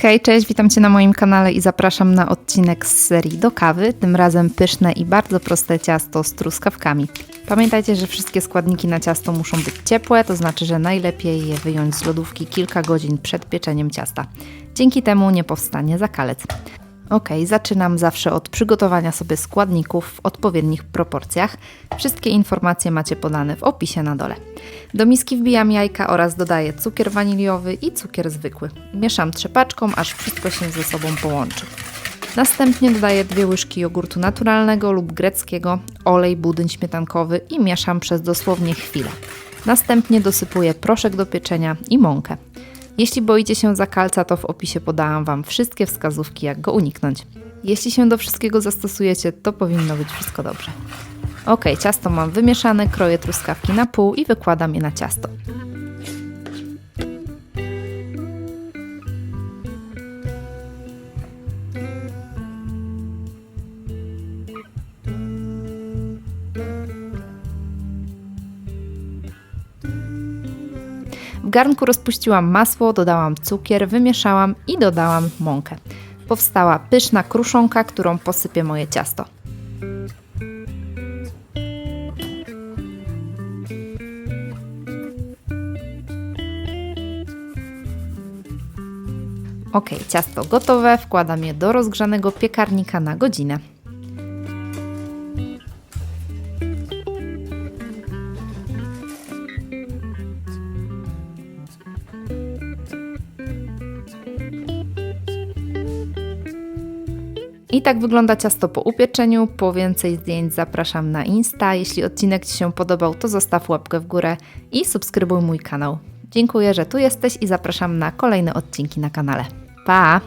Hej, cześć, witam Cię na moim kanale i zapraszam na odcinek z serii do kawy, tym razem pyszne i bardzo proste ciasto z truskawkami. Pamiętajcie, że wszystkie składniki na ciasto muszą być ciepłe, to znaczy, że najlepiej je wyjąć z lodówki kilka godzin przed pieczeniem ciasta. Dzięki temu nie powstanie zakalec. Ok, zaczynam zawsze od przygotowania sobie składników w odpowiednich proporcjach. Wszystkie informacje macie podane w opisie na dole. Do miski wbijam jajka oraz dodaję cukier waniliowy i cukier zwykły. Mieszam trzepaczką, aż wszystko się ze sobą połączy. Następnie dodaję dwie łyżki jogurtu naturalnego lub greckiego, olej, budyń śmietankowy i mieszam przez dosłownie chwilę. Następnie dosypuję proszek do pieczenia i mąkę. Jeśli boicie się zakalca, to w opisie podałam Wam wszystkie wskazówki, jak go uniknąć. Jeśli się do wszystkiego zastosujecie, to powinno być wszystko dobrze. Ok, ciasto mam wymieszane, kroję truskawki na pół i wykładam je na ciasto. W garnku rozpuściłam masło, dodałam cukier, wymieszałam i dodałam mąkę. Powstała pyszna kruszonka, którą posypię moje ciasto. Ok, ciasto gotowe, wkładam je do rozgrzanego piekarnika na godzinę. I tak wygląda ciasto po upieczeniu. Po więcej zdjęć zapraszam na Insta. Jeśli odcinek Ci się podobał, to zostaw łapkę w górę i subskrybuj mój kanał. Dziękuję, że tu jesteś i zapraszam na kolejne odcinki na kanale. Pa!